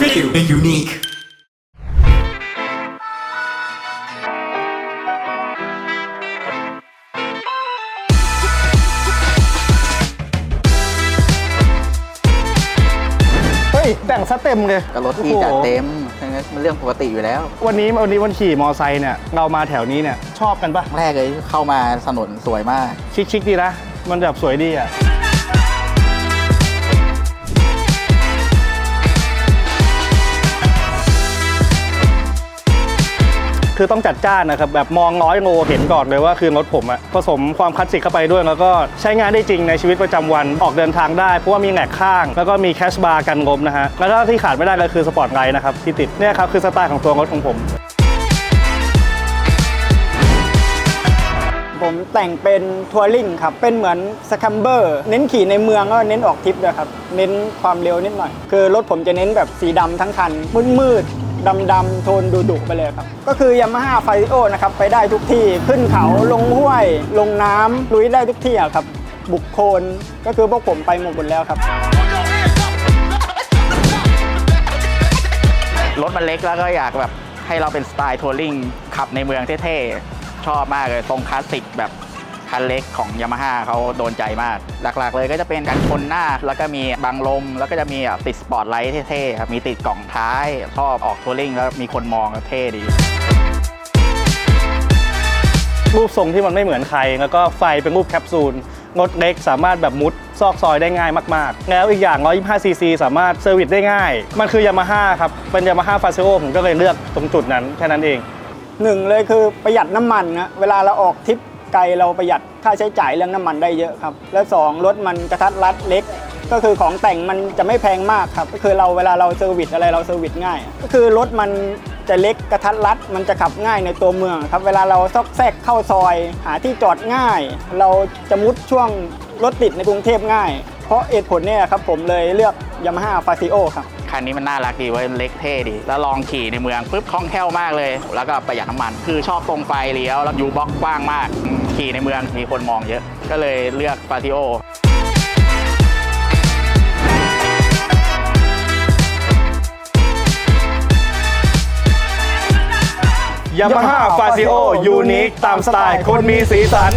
Make it make unique. เฮ้ย แต่งซะเต็มเลยก็รถพี่จัดเต็มฉะนั้นมันเรื่องปกติอยู่แล้ววันนี้วันนี้วันขี่มอไซค์เนี่ย เรามาแถวนี้เนี่ย ชอบกันปะแรกเลยเข้ามาถนนสวยมาก ชิคๆดีนะ มันแบบสวยดีอะ คือต้องจัดจ้านนะครับแบบมองร้อยโลเห็นก่อนเลยว่าคือรถผมอะผสมความคลาสสิกเข้าไปด้วย แล้วก็ใช้งานได้จริงในชีวิตประจำวันออกเดินทางได้เพราะว่ามีแหนกข้าง แล้วก็มีแคชบาร์กันงบนะฮะแล้วก็ที่ขาดไม่ได้เลยคือสปอร์ตไลท์นะครับที่ติดเนี่ยครับคือสไตล์ของตัวรถของผมผมแต่งเป็นทัวริงครับ เป็นเหมือนสคัมเบอร์เน้นขี่ในเมืองก็เน้นออกทริปด้วยครับ เน้นความเร็วนิดหน่อย คือรถผมจะเน้นแบบสีดำทั้งคันมืดมื ดำดำๆโทนดุดุๆไปเลยครับ ก็คือยามาฮ่าไฟโอนะครับ ไปได้ทุกที่ขึ้นเขาลงห้วย ลงน้ำลุยได้ทุกที่อะครับ บุกโคลนก็คือพวกผมไปหมดแล้วครับ รถมันเล็กแล้วก็อยากแบบให้เราเป็นสไตล์ทัวริงขับในเมืองเท่ๆ ชอบมากเลยตรงคลาสสิกแบบ คันเล็กของยามาฮ่าเขาโดนใจมาก หลักๆ เลยก็จะเป็นการชนหน้า แล้วก็มีบังลม แล้วก็จะมีติดสปอร์ตไลท์เท่ๆครับ มีติดกล่องท้ายชอบออกทัวริงแล้วมีคนมองแล้วเท่ดีรูปทรงที่มันไม่เหมือนใคร แล้วก็ไฟเป็นรูปแคปซูลรถเล็กสามารถแบบมุดซอกซอยได้ง่ายมากๆ แล้วอีกอย่าง 125ซีซีสามารถเซอร์วิสได้ง่าย มันคือยามาฮ่าครับ เป็นยามาฮ่าฟาเซโอผมก็เลยเลือกตรงจุดนั้นแค่นั้นเองหนึ่งเลยคือประหยัดน้ำมันนะเวลาเราออกทริป ไกลเราประหยัดค่าใช้จ่ายเรื่องน้ำมันได้เยอะครับ แล้วสองรถมันกระทัดรัดเล็ก ก็คือของแต่งมันจะไม่แพงมากครับ ก็คือเราเวลาเราเซอร์วิสอะไรเราเซอร์วิสง่าย ก็คือรถมันจะเล็กกระทัดรัด มันจะขับง่ายในตัวเมืองครับ เวลาเราซอกแซกเข้าซอย หาที่จอดง่าย เราจะมุดช่วงรถติดในกรุงเทพง่าย เพราะเหตุผลเนี่ยครับผมเลยเลือก Yamaha f a z i o ครับคันนี้มันน่ารักดีเว้ยเล็กเท่ดี แล้วลองขี่ในเมืองปุ๊บคล่องแคล่วมากเลย แล้วก็ประหยัดน้ำมัน คือชอบตรงไฟเลี้ยว แล้วยูบ็อกกว้างมาก ขี่ในเมืองมีคนมองเยอะ ก็เลยเลือกปาติโอยามาฮ่าฟาซิโอยูนิคตามสไตล์คนมีสีสัน